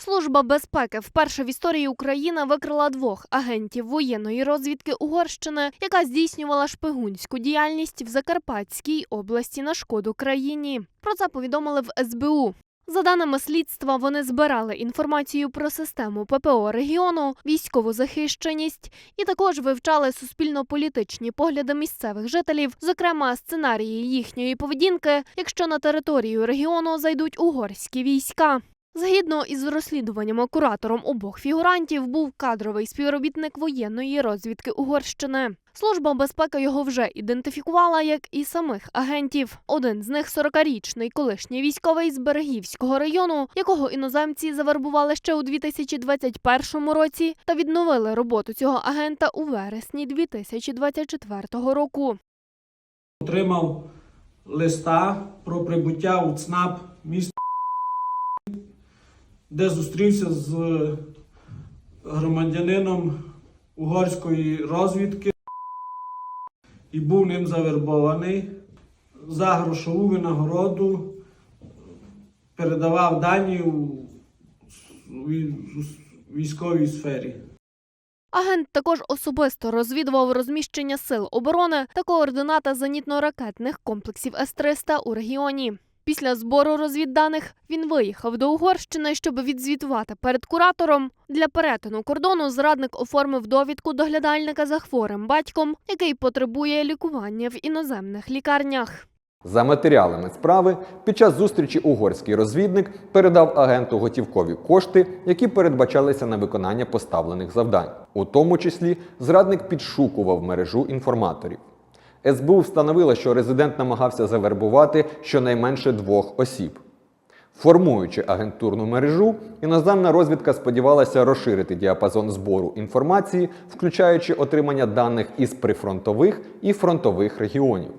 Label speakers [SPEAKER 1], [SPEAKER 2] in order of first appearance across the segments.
[SPEAKER 1] Служба безпеки вперше в історії України викрила двох агентів воєнної розвідки Угорщини, яка здійснювала шпигунську діяльність в Закарпатській області на шкоду країні. Про це повідомили в СБУ. За даними слідства, вони збирали інформацію про систему ППО регіону, військову захищеність і також вивчали суспільно-політичні погляди місцевих жителів, зокрема сценарії їхньої поведінки, якщо на територію регіону зайдуть угорські війська. Згідно із розслідуванням куратором обох фігурантів був кадровий співробітник воєнної розвідки Угорщини. Служба безпеки його вже ідентифікувала як і самих агентів. Один з них 40-річний колишній військовий з Берегівського району, якого іноземці завербували ще у 2021 році, та відновили роботу цього агента у вересні 2024 року.
[SPEAKER 2] Отримав листа про прибуття у ЦНАП міста, де зустрівся з громадянином угорської розвідки і був ним завербований за грошову винагороду, передавав дані у військовій сфері.
[SPEAKER 1] Агент також особисто розвідував розміщення сил оборони та координати зенітно-ракетних комплексів С-300 у регіоні. Після збору розвідданих він виїхав до Угорщини, щоб відзвітувати перед куратором. Для перетину кордону зрадник оформив довідку доглядальника за хворим батьком, який потребує лікування в іноземних лікарнях.
[SPEAKER 3] За матеріалами справи, під час зустрічі угорський розвідник передав агенту готівкові кошти, які передбачалися на виконання поставлених завдань. У тому числі зрадник підшукував мережу інформаторів. СБУ встановила, що резидент намагався завербувати щонайменше двох осіб. Формуючи агентурну мережу, іноземна розвідка сподівалася розширити діапазон збору інформації, включаючи отримання даних із прифронтових і фронтових регіонів.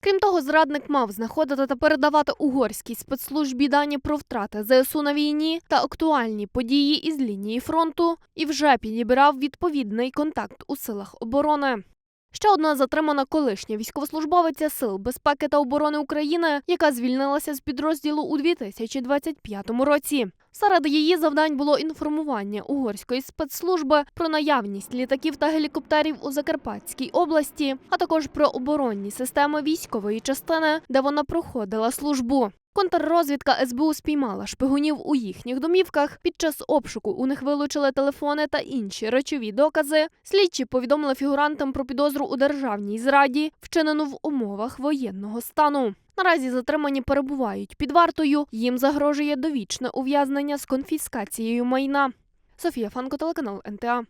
[SPEAKER 1] Крім того, зрадник мав знаходити та передавати угорській спецслужбі дані про втрати ЗСУ на війні та актуальні події із лінії фронту і вже підібрав відповідний контакт у силах оборони. Ще одна затримана колишня військовослужбовиця Сил безпеки та оборони України, яка звільнилася з підрозділу у 2025 році. Серед її завдань було інформування угорської спецслужби про наявність літаків та гелікоптерів у Закарпатській області, а також про оборонні системи військової частини, де вона проходила службу. Контррозвідка СБУ спіймала шпигунів у їхніх домівках. Під час обшуку у них вилучили телефони та інші речові докази. Слідчі повідомили фігурантам про підозру у державній зраді, вчинену в умовах воєнного стану. Наразі затримані перебувають під вартою. Їм загрожує довічне ув'язнення з конфіскацією майна. Софія Фанко, телеканал НТА.